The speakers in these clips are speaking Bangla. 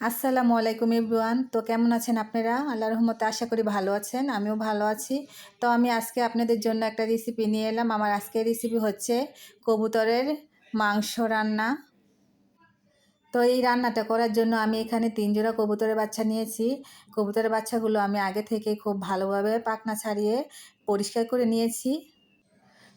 আসসালামু আলাইকুম ইব্রুয়ান তো কেমন আছেন আপনারা? আল্লাহ রহমতে আশা করি ভালো আছেন, আমিও ভালো আছি। তো আমি আজকে আপনাদের জন্য একটা রেসিপি নিয়ে এলাম। আমার আজকের রেসিপি হচ্ছে কবুতরের মাংস রান্না। তো এই রান্নাটা করার জন্য আমি এখানে তিন জোড়া কবুতরের বাচ্চা নিয়েছি। কবুতরের বাচ্চাগুলো আমি আগে থেকে খুব ভালোভাবে পাকনা ছাড়িয়ে পরিষ্কার করে নিয়েছি।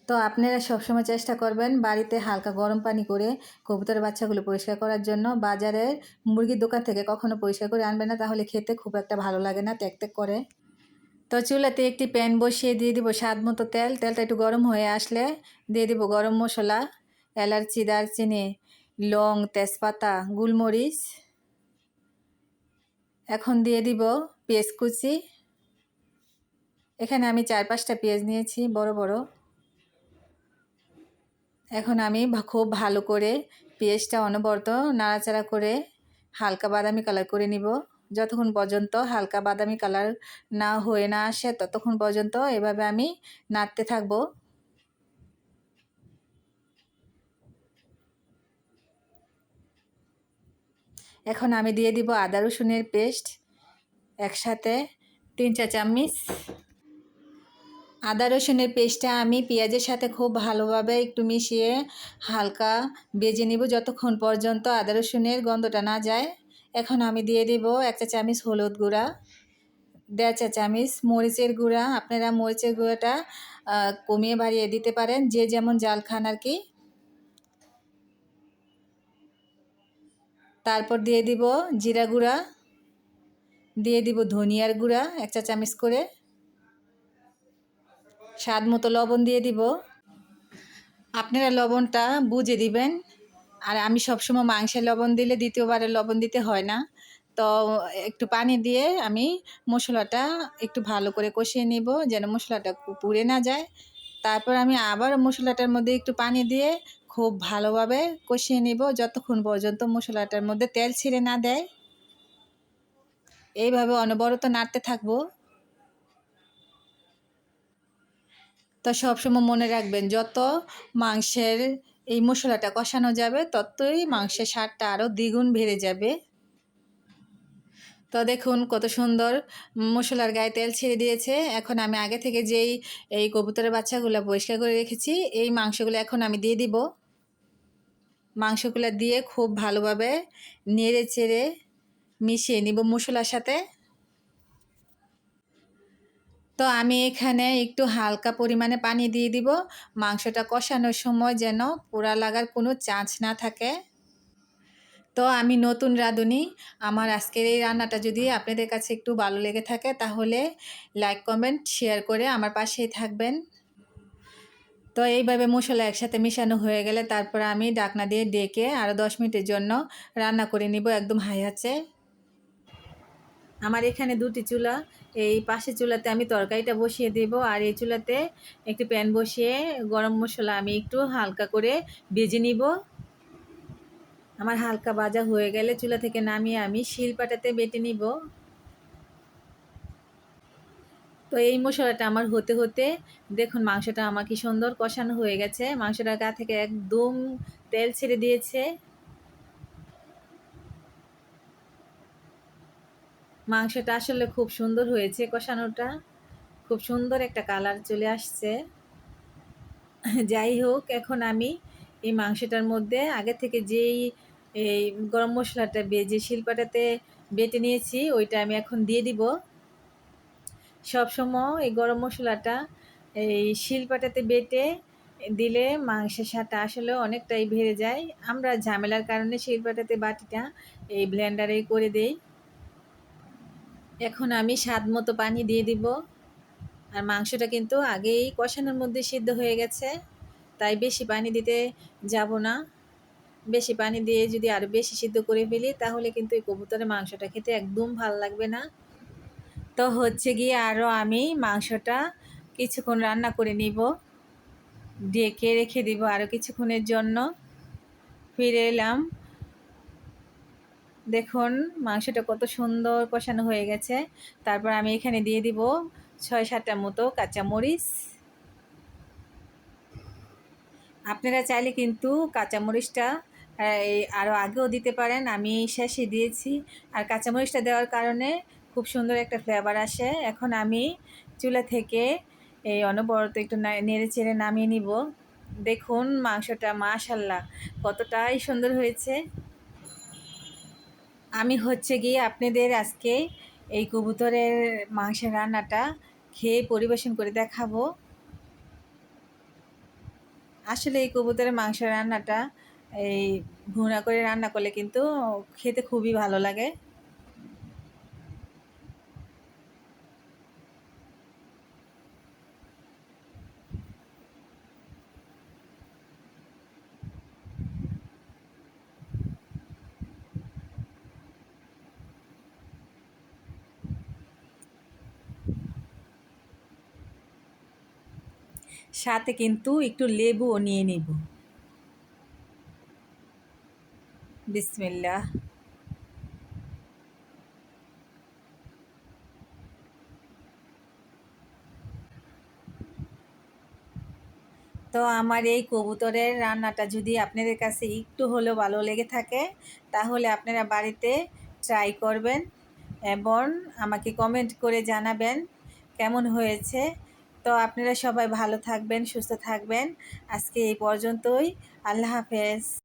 তো আপনারা সবসময় চেষ্টা করবেন বাড়িতে হালকা গরম পানি করে কবুতর বাচ্চাগুলো পরিষ্কার করার জন্য। বাজারে মুরগির দোকান থেকে কখনো পরিষ্কার করে আনবে না, তাহলে খেতে খুব একটা ভালো লাগে না ত্যাগ ত্যাক করে। তো চুলাতে একটি প্যান বসিয়ে দিয়ে দিব স্বাদ মতো তেল। তেলটা একটু গরম হয়ে আসলে দিয়ে দিব গরম মশলা, এলাচি, দারচিনি, লং, তেজপাতা, গুলমরিচ। এখন দিয়ে দিব পেঁয়াজ কুচি। এখানে আমি চার পাঁচটা পেঁয়াজ নিয়েছি, বড় বড়। এখন আমি খুব ভালো করে পেঁয়াজটা অনবরত নাড়াচাড়া করে হালকা বাদামি কালার করে নিব। যতক্ষণ পর্যন্ত হালকা বাদামি কালার না হয়ে না আসে, ততক্ষণ পর্যন্ত এভাবে আমি নাড়তে থাকব। এখন আমি দিয়ে দিব আদা রসুনের পেস্ট, একসাথে তিন চা চামচ আদা রসুনের পেস্টটা আমি পেঁয়াজের সাথে খুব ভালোভাবে একটু মিশিয়ে হালকা বেজে নিব যতক্ষণ পর্যন্ত আদা রসুনের গন্ধটা না যায়। এখন আমি দিয়ে দিব এক চা চামচ হলুদ গুঁড়া, দেড় চা চামচ মরিচের গুঁড়া। আপনারা মরিচের গুঁড়াটা কমিয়ে বাড়িয়ে দিতে পারেন, যে যেমন জাল খান আর কি। তারপর দিয়ে দিব জিরা গুঁড়া, দিয়ে দিব ধনিয়ার গুঁড়া এক চা চামচ করে। স্বাদ মতো লবণ দিয়ে দিব। আপনারা লবণটা বুঝে দিবেন। আর আমি সবসময় মাংসে লবণ দিলে দ্বিতীয়বারে লবণ দিতে হয় না। তো একটু পানি দিয়ে আমি মশলাটা একটু ভালো করে কষিয়ে নিব যেন মশলাটা পুড়ে না যায়। তারপর আমি আবার মশলাটার মধ্যে একটু পানি দিয়ে খুব ভালোভাবে কষিয়ে নিব যতক্ষণ পর্যন্ত মশলাটার মধ্যে তেল ছিঁড়ে না দেয়। এইভাবে অনবরত নাড়তে থাকব। তো সবসময় মনে রাখবেন, যত মাংসের এই মশলাটা কষানো যাবে, ততই মাংসের স্বাদটা আরও দ্বিগুণ বেড়ে যাবে। তো দেখুন কত সুন্দর মশলার গায়ে তেল ছেড়ে দিয়েছে। এখন আমি আগে থেকে যেই, এই কবুতরের বাচ্চাগুলো পরিষ্কার করে রেখেছি, এই মাংসগুলো এখন আমি দিয়ে দিব। মাংসগুলো দিয়ে খুব ভালোভাবে নেড়ে চেড়ে মিশিয়ে নিব মশলার সাথে। তো আমি এখানে একটু হালকা পরিমাণে পানি দিয়ে দিব। মাংসটা কষানোর সময় যেন পোড়া লাগার কোনো চান্স না থাকে। তো আমি নতুন রাঁধুনি। আমার আজকের এই রান্নাটা যদি আপনাদের কাছে একটু ভালো লেগে থাকে তাহলে লাইক, কমেন্ট, শেয়ার করে আমার পাশেই থাকবেন। তো এইভাবে মশলা একসাথে মিশানো হয়ে গেলে তারপর আমি ডাকনা দিয়ে ডেকে আরও দশ মিনিটের জন্য রান্না করে নিব একদম হাই আছে আমার এখানে দুটি চুলা, এই পাশের চুলাতে আমি তরকারিটা বসিয়ে দেব আর এই চুলাতে একটি প্যান বসিয়ে গরম মশলা আমি একটু হালকা করে বেজে নিব। আমার হালকা বাজা হয়ে গেলে চুলা থেকে নামিয়ে আমি শিলপাটাতে বেটে নিব। তো এই মশলাটা আমার হতে হতে দেখুন মাংসটা আমার কি সুন্দর কষানো হয়ে গেছে। মাংসটা গা থেকে একদম তেল ছেড়ে দিয়েছে। মাংসটা আসলে খুব সুন্দর হয়েছে কষানোটা। খুব সুন্দর একটা কালার চলে আসছে। যাই হোক, এখন আমি এই মাংসটার মধ্যে আগে থেকে যেই এই গরম মশলাটা বেজে শিল্পাটাতে বেটে নিয়েছি, ওইটা আমি এখন দিয়ে দিব। সবসময় এই গরম মশলাটা এই শিলপাটাতে বেটে দিলে মাংসের স্বাদটা আসলে অনেকটাই বেড়ে যায়। আমরা ঝামেলার কারণে শিলপাটাতে বাটিটা এই ব্লেন্ডারেই করে দেই। এখন আমি স্বাদ মতো পানি দিয়ে দিব। আর মাংসটা কিন্তু আগেই কষানোর মধ্যে সিদ্ধ হয়ে গেছে, তাই বেশি পানি দিতে যাব না। বেশি পানি দিয়ে যদি আরও বেশি সিদ্ধ করে ফেলি, তাহলে কিন্তু এই কবুতরের মাংসটা খেতে একদম ভালো লাগবে না। তো হচ্ছে গিয়ে আরও আমি মাংসটা কিছুক্ষণ রান্না করে নিব। ডেকে রেখে দিব আরও কিছুক্ষণের জন্য। ফিরে এলাম। দেখুন, মাংসটা কত সুন্দর কষানো হয়ে গেছে। তারপর আমি এখানে দিয়ে দিব ছয় সাতটা মতো কাঁচামরিচ। আপনারা চাইলে কিন্তু কাঁচামরিচটা আরও আগেও দিতে পারেন। আমি শেষে দিয়েছি। আর কাঁচামরিচটা দেওয়ার কারণে খুব সুন্দর একটা ফ্লেভার আসে। এখন আমি চুলা থেকে এই অনবরত একটু নেড়ে চেড়ে নামিয়ে নিব। দেখুন, মাংসটা মাশাল্লাহ কতটাই সুন্দর হয়েছে। আমি হচ্ছে গিয়ে আপনাদের আজকে এই কবুতরের মাংসের রান্নাটা খেয়ে পরিবেশন করে দেখাবো। আসলে এই কবুতরের মাংস রান্নাটা এই ভুনা করে রান্না করলে কিন্তু খেতে খুবই ভালো লাগে। সাথে কিন্তু একটু লেবুও নিয়ে নিব। বিসমিল্লা তো আমার এই কবুতরের রান্নাটা যদি আপনাদের কাছে একটু হলেও ভালো লেগে থাকে, তাহলে আপনারা বাড়িতে ট্রাই করবেন এবং আমাকে কমেন্ট করে জানাবেন কেমন হয়েছে। তো আপনারা সবাই ভালো থাকবেন সুস্থ থাকবেন। আজকে এই পর্যন্তই। আল্লাহ হাফেজ।